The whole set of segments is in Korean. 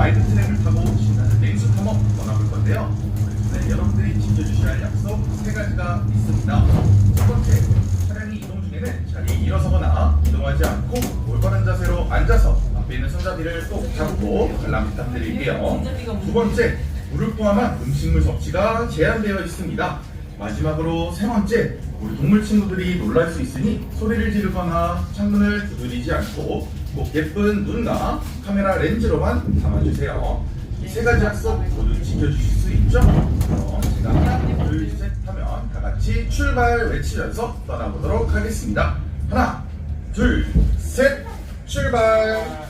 와이드 트랙을 타고 신나는 냉수 탐험 떠나볼 건데요. 네, 여러분들이 지켜주셔야 할 약속 세 가지가 있습니다. 첫 번째, 차량이 이동 중에는 자리 일어서거나 이동하지 않고 올바른 자세로 앉아서 앞에 있는 손잡이를 꼭 잡고 관람 부탁드릴게요. 두 번째, 물을 포함한 음식물 섭취가 제한되어 있습니다. 마지막으로 세 번째, 우리 동물 친구들이 놀랄 수 있으니 소리를 지르거나 창문을 두드리지 않고 꼭 예쁜 눈과 카메라 렌즈로만 담아주세요. 이 세 가지 약속 모두 지켜주실 수 있죠? 그럼 제가 하나, 둘, 셋 하면 다 같이 출발 외치면서 떠나보도록 하겠습니다. 하나, 둘, 셋, 출발!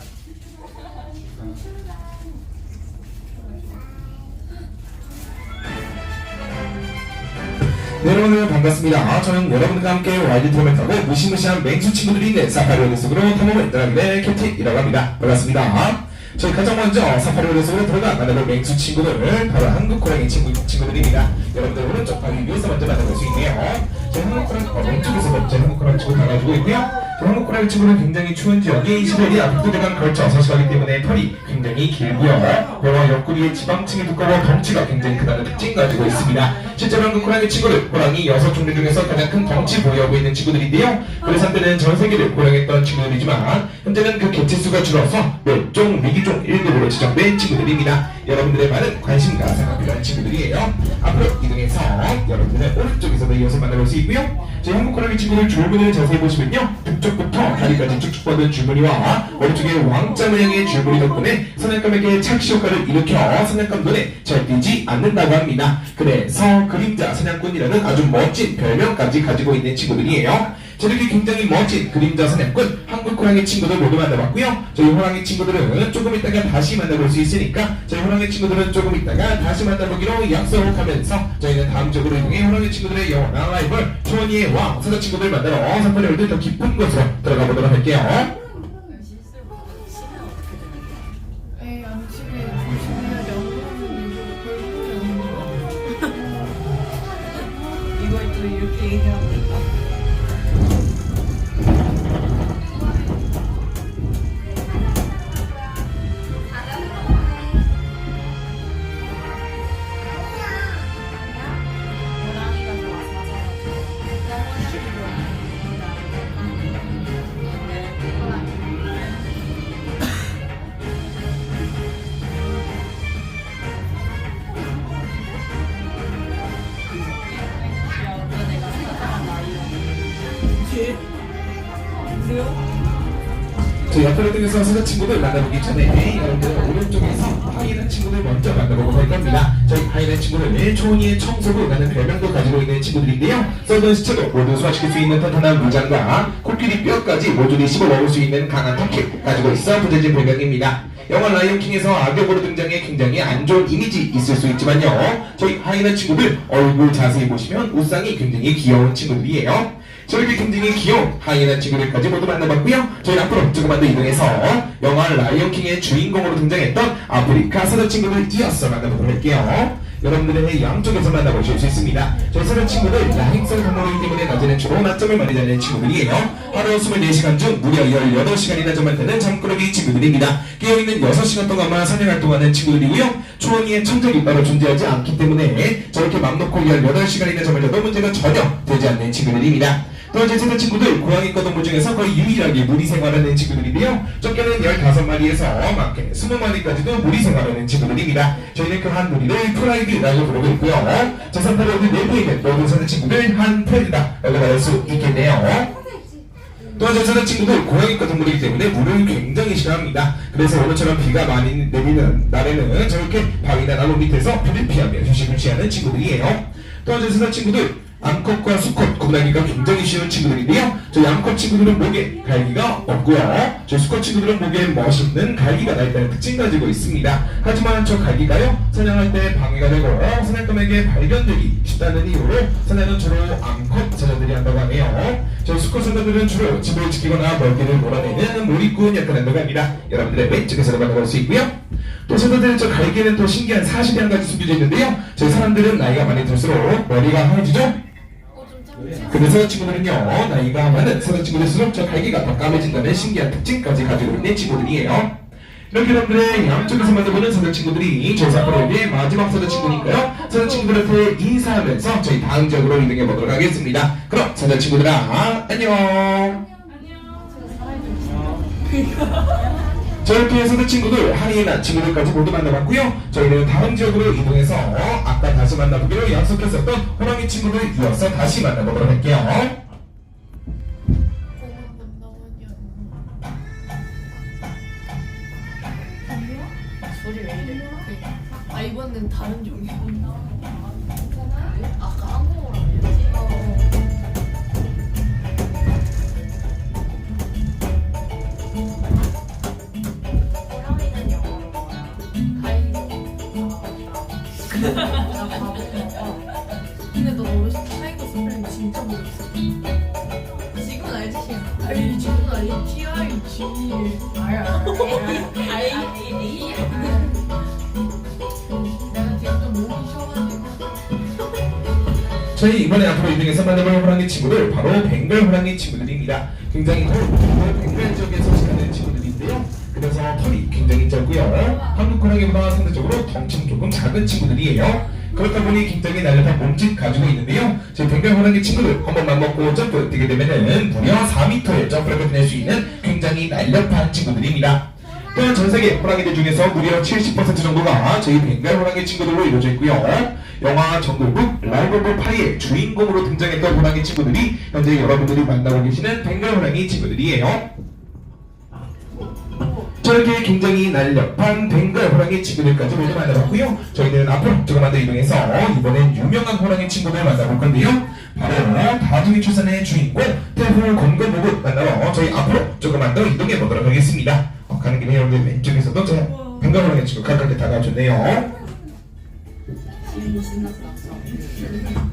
네, 여러분 반갑습니다. 아, 저는 여러분과 함께 와이드 톰을 타고 무시무시한 맹수 친구들이 있는 사파리오드 속으로 탐험을 떠나는데 캡틴이라고 합니다. 반갑습니다. 저희 가장 먼저 사파리오드 속으로 들어가 만나볼 맹수 친구들 바로 한국 고양이 친구, 친구들입니다. 여러분들 오른쪽 바위 위에서 먼저 만나볼 수 있네요. 저희 한국 고양이 어, 왼쪽에서 먼저 한국 고양이 친구 나가지고 있고요. 고양이 친구는 굉장히 추운 지역이 시베리아 북부대간 걸쳐 서식하기 때문에 털이 굉장히 길고요. 영화 옆구리의 지방층이 두꺼워 덩치가 굉장히 크다는 특징 가지고 있습니다. 실제로 한국 고양이 친구들, 호랑이 여섯 종류 중에서 가장 큰 덩치 보유하고 있는 친구들인데요. 그래서 한때는 전 세계를 호령했던 친구들이지만 현재는 그 개체수가 줄어서 멸종 위기종 1급으로 지정된 친구들입니다. 여러분들의 많은 관심과 생각 필요한 친구들이에요. 앞으로 이동해서 여러분들의 오른쪽에서도 이어서 만나볼 수 있고요. 저희 한국 호랑이 친구들 줄무늬를 자세히 보시면요. 북쪽 부터 다리까지 쭉쭉 뻗은 줄무늬와 오른쪽에 왕자 모양의 줄무늬 덕분에 사냥감에게 착시 효과를 일으켜 사냥감 눈에 잘 띄지 않는다고 합니다. 그래서 그림자 사냥꾼이라는 아주 멋진 별명까지 가지고 있는 친구들이에요. 저렇게 굉장히 멋진 그림자 사냥꾼 한국 호랑이 친구들 모두 만나봤고요. 저희 호랑이 친구들은 조금 이따가 다시 만나볼 수 있으니까 저희 호랑이 친구들은 조금 이따가 다시 만나보기로 약속하면서 저희는 다음 적으로 이동해 호랑이 친구들의 영원한 라이벌 초원이의 왕 사자 친구들 만나러 선물이 올때 더 깊은 곳으로 들어가 보도록 할게요. 이걸 또 이렇게 얘기합니까? 앞으로 등에서 사자 친구들 만나보기 전에 여러분들 오른쪽에서 하이는 친구들 먼저 만나보고 갈 겁니다. 저희 하이는 친구들 초은이의 청소부 라는 별명도 가지고 있는 친구들인데요. 썩은 시체도 모두 소화시킬 수 있는 탄탄한 무장과 코끼리 뼈까지 모조리 씹어 먹을 수 있는 강한 턱을 가지고 있어 부재진 별명입니다. 영화 라이온킹에서 악역으로 등장해 굉장히 안 좋은 이미지 있을 수 있지만요. 저희 하이는 친구들 얼굴 자세히 보시면 우상이 굉장히 귀여운 친구들이에요. 저렇게 굉장히 귀여운 하이에나 친구들까지 모두 만나봤고요. 저희 앞으로 조금만 더 이동해서 영화 라이온킹의 주인공으로 등장했던 아프리카 사자 친구들 이어서 만나보도록 할게요. 여러분들의 양쪽에서 만나보실 수 있습니다. 저희 사자 친구들 야행성 동물이기 때문에 낮에는 주로 낮잠을 많이 자는 친구들이에요. 하루 24시간 중 무려 18시간이나 잠만 자는 잠꾸러기 친구들입니다. 깨어있는 6시간 동안만 사냥활동하는 친구들이고요. 초원이의 천적이 따로 존재하지 않기 때문에 저렇게 맘 놓고 18시간이나 잠을 자도 문제가 전혀 되지 않는 친구들입니다. 또 이제 세대 친구들 고양이 과 동물 중에서 거의 유일하게 무리 생활하는 친구들인데요. 적게는 15마리에서 많게는 20마리까지도 무리 생활하는 친구들입니다. 저희는 그 한 무리를 프라이드라고 부르고 있고요. 제3타로드 내부에 있는 모든 세대 친구들 한 프라이드다라고 말할 수 있겠네요. 또한 저사는 친구들 고양이과 동물이기 때문에 물을 굉장히 싫어합니다. 그래서 오늘처럼 비가 많이 내리는 날에는 저렇게 바위나 나무 밑에서 비를 피하며 휴식을 취하는 친구들이에요. 또한 저사는 친구들 암컷과 수컷 구분하기가 굉장히 쉬운 친구들인데요. 저희 암컷 친구들은 목에 갈기가 없고요. 저희 수컷 친구들은 목에 멋있는 갈기가 나 있다는 특징 가지고 있습니다. 하지만 저 갈기가요 사냥할 때 방해가 되고 사냥감에게 발견되기 쉽다는 이유로 사냥은 주로 암컷 사자들이 한다고 하네요. 저희 수컷 사자들은 주로 집을 지키거나 먹이를 몰아내는 몰입꾼 역할을 한다고 합니다. 여러분들의 왼쪽에서 만나볼 수 있고요. 또 사자들은 저 갈기에는 또 신기한 사실이 한 가지 숨겨져 있는데요. 저희 사람들은 나이가 많이 들수록 머리가 하얘지죠? 그래서 친구들은요 나이가 많은 사자 친구들일수록 저 갈기가 더 까매진다는 신기한 특징까지 가지고 있는 친구들이에요 이렇게 여러분들의 양쪽에서 만나보는 서자 친구들이 저희 사프로의 마지막 서자 친구니까요. 서자 친구들한테 인사하면서 저희 다음 지역으로 이동해 보도록 하겠습니다. 그럼 서자 친구들아 안녕. 저렇게 서자 친구들 한이나 친구들까지 모두 만나봤고요. 저희는 다음 지역으로 이동해서 아까 다시 만나보기로 약속했었던 호랑이 친구들 이어서 다시 만나보도록 할게요. 소리 왜 이래? 아 이번엔 다른 종이야. 아 진짜 모르겠어. 지금은 알지? 아니 지금 아니 T I G. 아이. 아이. 내가 지금 좀 목이 쉬어가지고. 저희 이번에 앞으로 이동해서 만나볼 호랑이 친구들 바로 벵갈 호랑이 친구들입니다. 굉장히 더운 벵갈 지역에 서식하는 친구들인데요. 그래서 털이 굉장히 짧고요. 한국 호랑이보다 상대적으로 덩치는 조금 작은 친구들이에요. 그렇다 보니 굉장히 날렵한 몸짓 가지고 있는데요. 저희 벵갈 호랑이 친구들 한 번만 먹고 점프 뛰게 되면은 무려 4m의 점프를 끝낼 수 있는 굉장히 날렵한 친구들입니다. 또한 전 세계 호랑이들 중에서 무려 70% 정도가 저희 벵갈 호랑이 친구들로 이루어져 있고요. 영화 정글북 라이브 오브 파이의 주인공으로 등장했던 호랑이 친구들이 현재 여러분들이 만나고 계시는 벵갈 호랑이 친구들이에요. 저렇게 굉장히 날렵한 벵갈 호랑이 친구들까지 모두 만나봤고요. 저희는 앞으로 조금만 더 이동해서 이번엔 유명한 호랑이 친구들 만나볼 건데요. 바로 다둥이 출산의 주인공 태후 건건부부 만나러 저희 앞으로 조금만 더 이동해 보도록 하겠습니다. 어, 가는 길에 여러분들 왼쪽에서도 저 벵갈 호랑이 친구 가깝게 다가와줬네요.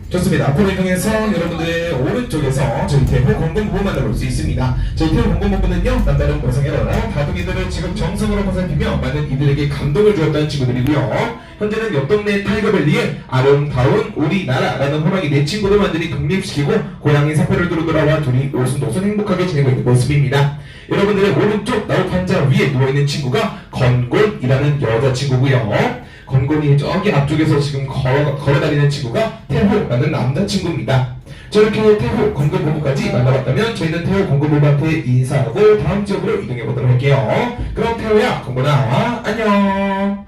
좋습니다. 앞으로 이동해서 여러분들 오른쪽에서 저희 태호 공공부부 만나볼 수 있습니다. 저희 태호 공공부부는요, 남다른 보상으로 다둥이들을 지금 정성으로 보살피며 많은 이들에게 감동을 주었던 친구들이고요. 현재는 옆 동네 타이거밸리에 아름다운 우리나라라는 호랑이 네 친구를 완전히 독립시키고 고양이 사표를 두루 돌아와 둘이 오순도순 행복하게 지내고 있는 모습입니다. 여러분들의 오른쪽 나무 판자 위에 누워있는 친구가 건곤이라는 여자친구고요. 건곤이 저기 앞쪽에서 지금 걸어, 걸어다니는 친구가 태호라는 남자친구입니다. 저렇게 태호 건곤 부부까지 만나봤다면 저희는 태호 건곤 부부한테 인사하고 다음 지역으로 이동해 보도록 할게요. 그럼 태호야, 건곤아, 안녕.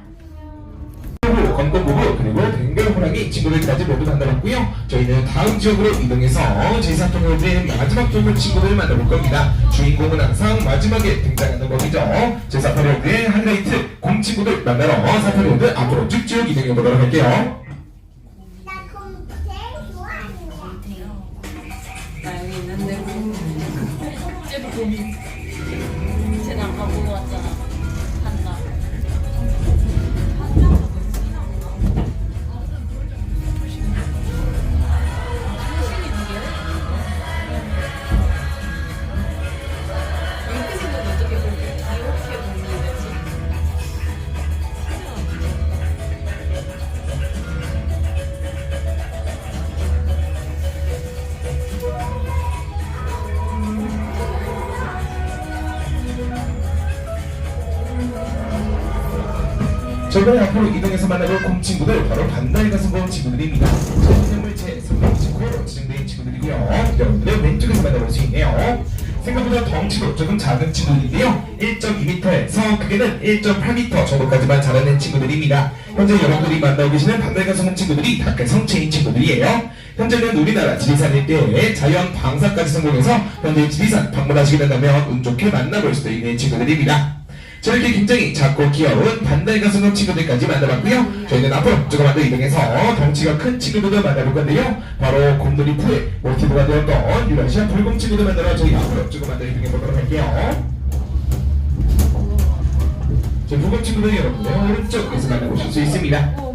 이 친구들까지 모두 만나봤고요. 저희는 다음 지역으로 이동해서 제사통일의 마지막 쪽을 친구들을 만나볼 겁니다. 주인공은 항상 마지막에 등장하는 법이죠. 제사파리오드의 하이라이트 곰 친구들 만나러 사파리오드 앞으로 쭉쭉 이동해 보도록 할게요. 쟤는 아까 보고 왔잖아. 한다. 저희가 앞으로 이동해서 만나볼 곰 친구들 바로 반달 가슴 곰 친구들입니다. 전생물체 성경치코로 지정된 친구들이고요. 여러분들 왼쪽에서 만나볼 수 있네요. 생각보다 덩치도 조금 작은 친구들인데요. 1.2m에서 크게는 1.8m 정도까지만 자라는 친구들입니다. 현재 여러분들이 만나고 계시는 반달 가슴 곰 친구들이 다크 성체인 친구들이에요. 현재는 우리나라 지리산 일대에 자연 방사까지 성공해서 현재 지리산 방문하시게 된다면 운 좋게 만나볼 수도 있는 친구들입니다. 저렇게 굉장히 작고 귀여운 반달 가슴 친구들까지 만나봤고요. 저희는 앞으로 조금만 더 이동해서 덩치가 큰 친구들도 만나볼 건데요. 바로 곰돌이 푸의 모티브가 되었던 유라시아 불곰 친구들 만나러 저희 앞으로 조금만 더 이동해 보도록 할게요. 저희 불곰 친구들 여러분들 오른쪽에서 만나보실 수 있습니다.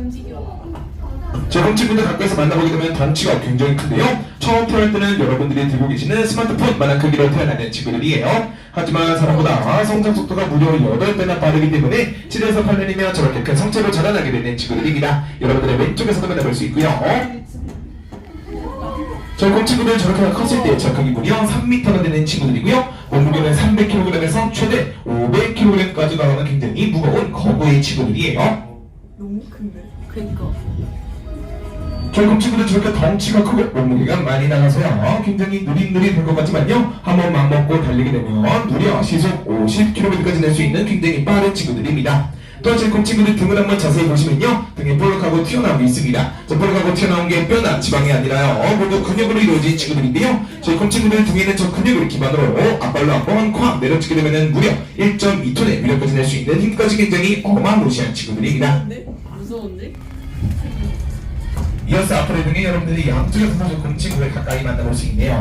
저번 친구들 가까이서 만나보게 되면 덩치가 굉장히 큰데요. 처음 태어날 때는 여러분들이 들고 계시는 스마트폰만한 크기로 태어나는 친구들이에요. 하지만 사람보다 성장 속도가 무려 8배나 빠르기 때문에 7에서 8년이면 저렇게 큰 성체로 자라나게 되는 친구들입니다. 여러분들의 왼쪽에서도 만나볼 수 있고요. 저희 곰 친구들 저렇게 컸을 때 적응이 무려 3m나 되는 친구들이고요. 몸무게는 300kg에서 최대 500kg까지 나가는 굉장히 무거운 거구의 친구들이에요. 너무 큰데? 그니까. 결국 친구들 저렇게 덩치가 크고 몸무게가 많이 나가서요 굉장히 누릿누릿할 것 같지만요. 한 번 맘먹고 달리게 되면 무려 시속 50km까지 낼 수 있는 굉장히 빠른 친구들입니다. 또 제콤 친구들 등을 한번 자세히 보시면요. 등에 볼록하고 튀어나온 게 있습니다. 저 볼록하고 튀어나온 게 뼈나 지방이 아니라요. 모두 근육으로 이루어진 친구들인데요. 제콤 친구들 등에는 저 근육을 기반으로 앞발로 한번 콱 내려치게 되면 무려 1.2톤의 위력까지 낼 수 있는 힘까지 굉장히 어마무시한 친구들입니다. 근데? 무서운데? 이어서 앞으로 등에 여러분들이 양쪽에서 사실 곰친구를 가까이 만나볼 수 있네요.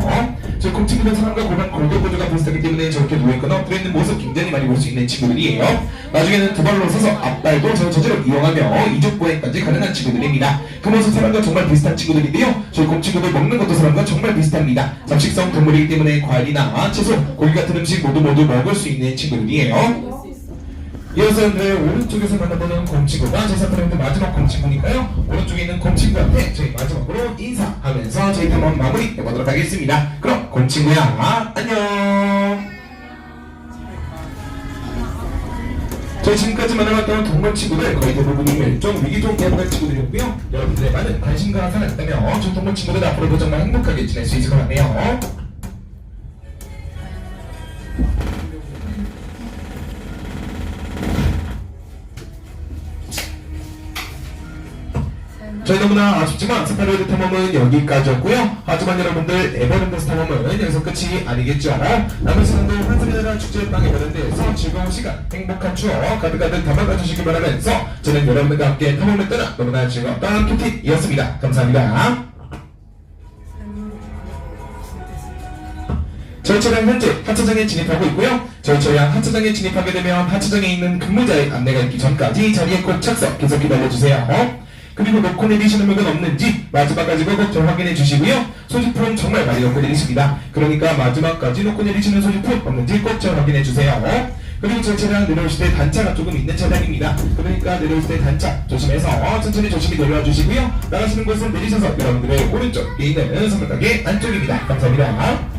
저 곰친구는 사람과 골반 골격 구조가 비슷하기 때문에 저렇게 누워있거나 엎드려 있는 모습 굉장히 많이 볼 수 있는 친구들이에요. 나중에는 두 발로 서서 앞발도 저 저절로 이용하며 이족 보행까지 가능한 친구들입니다. 그 모습 사람과 정말 비슷한 친구들인데요. 저희 곰친구들 먹는 것도 사람과 정말 비슷합니다. 잡식성 동물이기 때문에 과일이나 채소, 고기 같은 음식 모두 모두 먹을 수 있는 친구들이에요. 이어서 내 오른쪽에서 만나보는 곰친구가 제 사건의 마지막 곰친구니까요. 오른쪽에 있는 곰친구한테 저희 마지막으로 인사하면서 저희 한번 마무리 해보도록 하겠습니다. 그럼 곰친구야 안녕! 저희 지금까지 만나봤던 동물 친구들 거의 대부분이 멸종 위기종 개발한 친구들이었고요. 여러분들의 많은 관심과 사랑 있다면 저 동물 친구들 앞으로도 정말 행복하게 지낼 수 있을 것 같네요 저희 너무나 아쉽지만 스파이더드 탐험은 여기까지였고요. 하지만 여러분들 에버랜드 탐험은 여기서 끝이 아니겠죠. 남은 시간도 환승이나 축제 빵 에버랜드에서 즐거운 시간, 행복한 추억 가득가득 담아가 주시기 바라면서 저는 여러분들과 함께 탐험을 떠나 너무나 즐거웠던 큐티이었습니다. 감사합니다. 저희 차량 현재 하차장에 진입하고 있고요. 저희 차량 하차장에 진입하게 되면 하차장에 있는 근무자의 안내가 있기 전까지 자리에 꼭 착석 계속 기다려주세요. 그리고 놓고 내리시는 물건 없는지 마지막까지 꼭 좀 확인해 주시고요. 소지품 정말 많이 놓고 내리십니다. 그러니까 마지막까지 놓고 내리시는 소지품 없는지 꼭 좀 확인해 주세요. 그리고 저희 차량 내려오실 때 단차가 조금 있는 차량입니다. 그러니까 내려오실 때 단차 조심해서 천천히 조심히 내려와 주시고요. 나가시는 곳은 내리셔서 여러분들의 오른쪽에 있는 선물 가게 안쪽입니다. 감사합니다.